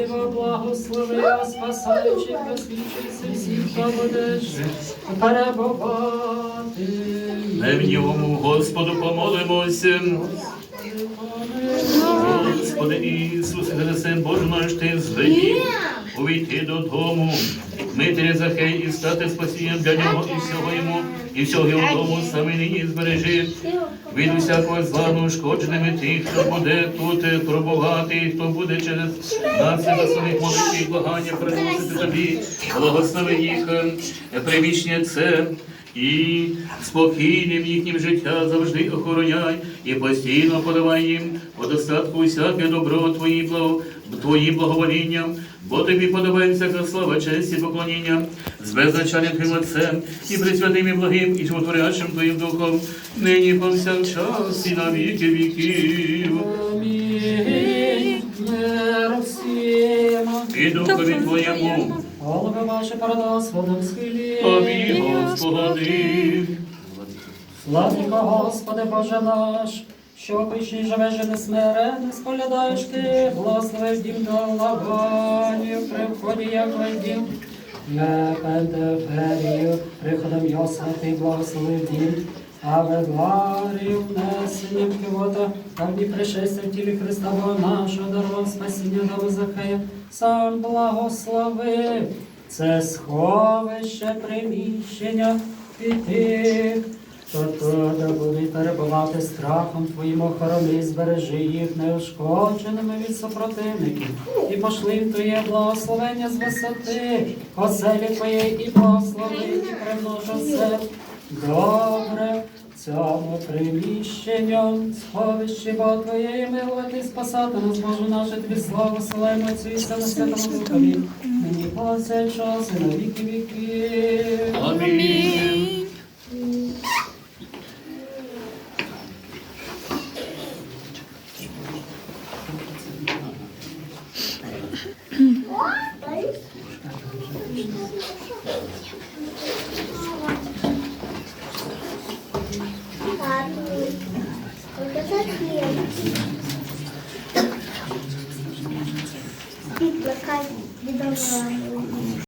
Його благослови, а спасаючи, просвічуйся всіх, хто будеш перебувати. Не в ньому, Господу, помолимося. Господи Ісусе, Христе, Боже наш ти звелів увійти додому, мити Захей і стати спасінням для нього і всього йому, і всього його дому саме нині збережи. Від усякого зла неушкодженими тих, хто буде тут пробувати, хто буде через нас на своїх молитві благання приносити тобі, благослови їх, е, приміщення це. І спокійним їхнім життя завжди охороняй і постійно подавай їм по достатку усяке добро Твої, благо, Твої благовоління, бо тобі подобається всяка слава, честь і поклоніння з беззначальним Твоїм Отцем і присвятим і благим і животворящим Твоїм Духом, нині повсякчас і на віки віків. Амінь. І Твоєму, Голови ваші перед Господом схилі. Тобі, Господи. Славніко, Господи, Боже наш, що пишні живеш і не смирене, споглядаєш ти, благословив дім до лаганів, при вході як дім. Не пентеферію, приходом Йосифа ти благословив дім, а ведварію внесенням кивота, а в пришестя в тілі Христа Бога нашого, дарував спасіння дому Захея, сам благословив. Це сховище приміщення і тих, то туди будуть перебувати страхом твоїм охорони, збережи їх неушкодженими від супротивників, і пошли в твоє благословення з висоти, оселі твоєї і благослови, і примножи все. Добре. в цьому приміщенню, сховищі бо твоєї милоти спасати нас, Боже наше, тобі славу, славимо Отцю і Сину Святому Духові, нині повсякчас і на віки віки. Амінь. Плакат відомого